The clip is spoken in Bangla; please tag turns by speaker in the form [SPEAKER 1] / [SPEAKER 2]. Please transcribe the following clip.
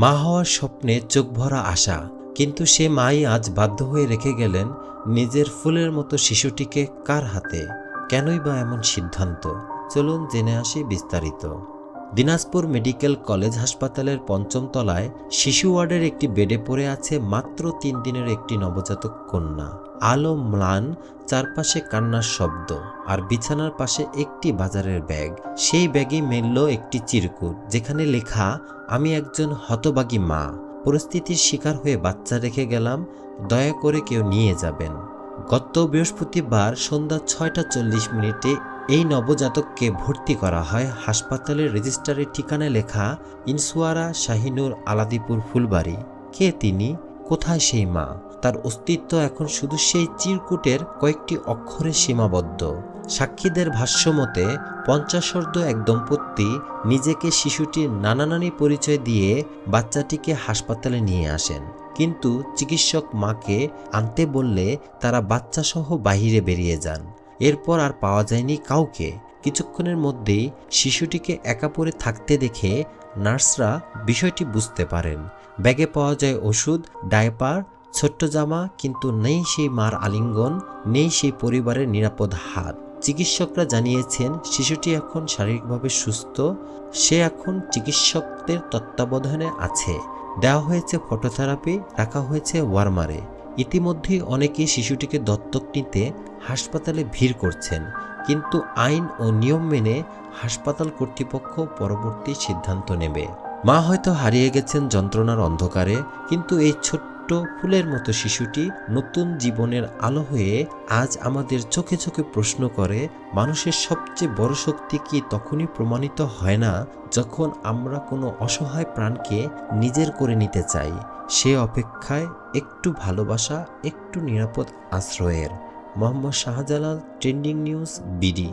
[SPEAKER 1] মা হওয়ার স্বপ্নে চোখ ভরা আশা, কিন্তু সে মাই আজ বাধ্য হয়ে রেখে গেলেন নিজের ফুলের মতো শিশুটিকে কার হাতে? কেনই বা এমন সিদ্ধান্ত? চলুন জেনে আসি বিস্তারিত। দিনাজপুর মেডিকেল কলেজ হাসপাতালের পঞ্চম তলায় শিশু ওয়ার্ডের একটি বেডে পড়ে আছে মাত্র তিন দিনের একটি নবজাতক কন্যা। আলো ম্লান চারপাশে কান্নার শব্দ আর বিছানার পাশে একটি বাজারের ব্যাগ। সেই ব্যাগে মেলল একটি চিরকুট, যেখানে লেখা, আমি একজন হতবাগী মা। পরিস্থিতির শিকার হয়ে বাচ্চা রেখে গেলাম, দয়া করে কেউ নিয়ে যাবেন। গত বৃহস্পতিবার সন্ধ্যা ছয়টা চল্লিশ মিনিটে এই নবজাতককে ভর্তি করা হয়। হাসপাতালের রেজিস্টারের ঠিকানায় লেখা, ইনসুয়ারা শাহিনুর আলাদিপুর ফুলবাড়ি। কে তিনি? কোথায় সেই মা? তার অস্তিত্ব এখন শুধু সেই চিরকুটের কয়েকটি অক্ষরে সীমাবদ্ধ। সাক্ষীদের ভাষ্যমতে, পঞ্চাশর্ধ এক দম্পতি নিজেকে শিশুটির নানানানি পরিচয় দিয়ে বাচ্চাটিকে হাসপাতালে নিয়ে আসেন। কিন্তু চিকিৎসক মাকে আনতে বললে তারা বাচ্চাসহ বাহিরে বেরিয়ে যান। এরপর আর পাওয়া যায়নি কাউকে। কিছুক্ষণের মধ্যেই শিশুটিকে একা পড়ে থাকতে দেখে নার্সরা বিষয়টি বুঝতে পারেন। ব্যাগে পাওয়া যায় ওষুধ, ডায়পার ছোট্ট জামা, কিন্তু নেই সেই মার আলিঙ্গন, নেই সেই পরিবারের নিরাপদ হাত। চিকিৎসকরা জানিয়েছেন, শিশুটি এখন শারীরিকভাবে সুস্থ, সে এখন চিকিৎসকদের তত্ত্বাবধানে আছে। দেওয়া হয়েছে ফটোথেরাপি, রাখা হয়েছে ওয়ার্মারে। ইতিমধ্যেই অনেকেই শিশুটিকে দত্তক নিতে হাসপাতালে ভিড় করছেন, কিন্তু আইন ও নিয়ম মেনে হাসপাতাল কর্তৃপক্ষ পরবর্তী সিদ্ধান্ত নেবে। মা হয়তো হারিয়ে গেছেন যন্ত্রণার অন্ধকারে, কিন্তু এই ছোট্ট ফুলের মতো শিশুটি নতুন জীবনের আলো হয়ে আজ আমাদের চোখে চোখে প্রশ্ন করে, মানুষের সবচেয়ে বড় শক্তি কি তখনই প্রমাণিত হয় না যখন আমরা কোনো অসহায় প্রাণকে নিজের করে নিতে চাই? সে অপেক্ষায় একটু ভালোবাসা, একটু নিরাপদ আশ্রয়ের। Mohammad Shahjalal, trending news, BD.